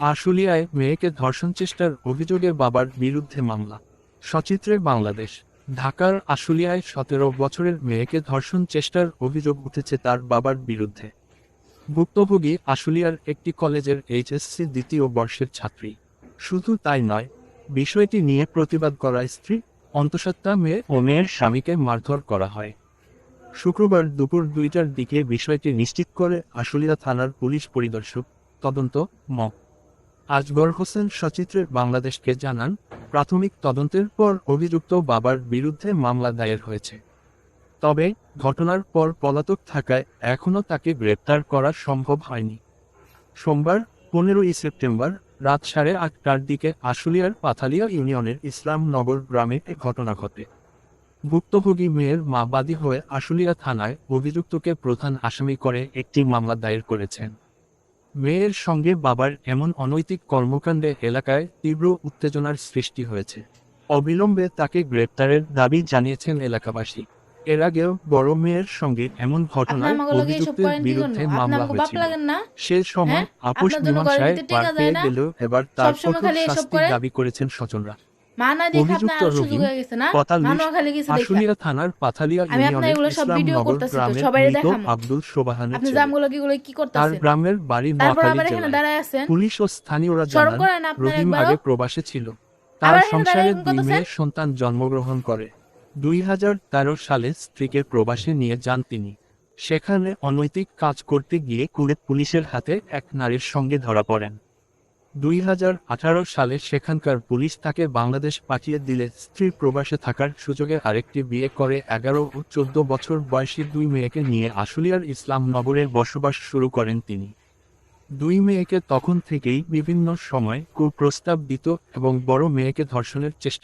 আশুলিয়ায় মেয়েকে ধর্ষণ চেষ্টার অভিযোগে বাবার বিরুদ্ধে মামলা। সচিত্রে বাংলাদেশ, ঢাকার আশুলিয়ায় সতেরো বছরের মেয়েকে ধর্ষণ চেষ্টার অভিযোগ উঠেছে তার বাবার বিরুদ্ধে। ভুক্তভোগী আশুলিয়ার একটি কলেজের এইচএসসি দ্বিতীয় বর্ষের ছাত্রী। শুধু তাই নয়, বিষয়টি নিয়ে প্রতিবাদ করা স্ত্রী, অন্তঃসত্ত্বা মেয়ে ও মেয়ের স্বামীকে মারধর করা হয়। শুক্রবার দুপুর দুইটার দিকে বিষয়টি নিশ্চিত করে আশুলিয়া থানার পুলিশ পরিদর্শক তদন্ত ম আজগর হোসেন সচিত্রের বাংলাদেশকে জানান, প্রাথমিক তদন্তের পর অভিযুক্ত বাবার বিরুদ্ধে মামলা দায়ের হয়েছে। তবে, ঘটনার পর পলাতক থাকায় এখনও তাকে গ্রেপ্তার করা সম্ভব হয়নি। সোমবার, পনেরোই সেপ্টেম্বর, রাত সাড়ে আটটার দিকে আশুলিয়ার পাথালিয়া ইউনিয়নের ইসলামনগর গ্রামে এ ঘটনা ঘটে। ভুক্তভোগী মেয়ের মা বাদী হয়ে আশুলিয়া থানায় অভিযুক্তকে প্রধান আসামি করে একটি মামলা দায়ের করেছেন। মেয়ের সঙ্গে বাবার এমন অনৈতিক কর্মকাণ্ডে এলাকায় তীব্র উত্তেজনার সৃষ্টি হয়েছে। অবিলম্বে তাকে গ্রেপ্তারের দাবি জানিয়েছেন এলাকাবাসী। এর আগেও বড় মেয়ের সঙ্গে এমন ঘটনায় অভিযুক্তের বিরুদ্ধে মামলা হয়েছিল। সে সময় হ্যাঁ? আপোষ মীমাংসায় পার পেয়ে গেলেও এবার তার কঠোর শাস্তি দাবি করেছেন স্বজনরা। অভিযুক্ত আপনার আরও সুযোগ রহিম, গেছে না? পতালিশ, মানুষ খালি গেছে দেখে আশুলিয়া থানার পাথালিয়া ইউনিয়নের এগুলো সব ভিডিও ইসলামনগর গ্রামের মৃত আব্দুল সোবাহানের আপনি ছেলে। জামগুলো কি গুলো কি তার গ্রামের বাড়ি নোয়াখালী জেলায়। পুলিশ ও স্থানীয়রা জানান রহিম আগে প্রবাসে ছিল। তার সংসারে দুই মেয়ের সন্তান জন্মগ্রহণ করে। দুই হাজার তেরো সালে স্ত্রীকে প্রবাসে নিয়ে যান তিনি। সেখানে অনৈতিক কাজ করতে গিয়ে কুড়েত পুলিশের হাতে এক নারীর সঙ্গে ধরা পড়েন। দুই হাজার আঠারো সালে সেখানকার পুলিশ তাকে বাংলাদেশ পাঠিয়ে দিলে। স্ত্রী প্রবাসে থাকার সুযোগে আরেকটি বিয়ে করে এগারো ও চোদ্দ বছর বয়সী দুই মেয়েকে নিয়ে আশুলিয়ার ইসলাম নগরে বসবাস শুরু করেন তিনি। দুই মেয়েকে তখন থেকেই বিভিন্ন সময় কুপ্রস্তাব দিত এবং বড় মেয়েকে ধর্ষণের চেষ্টা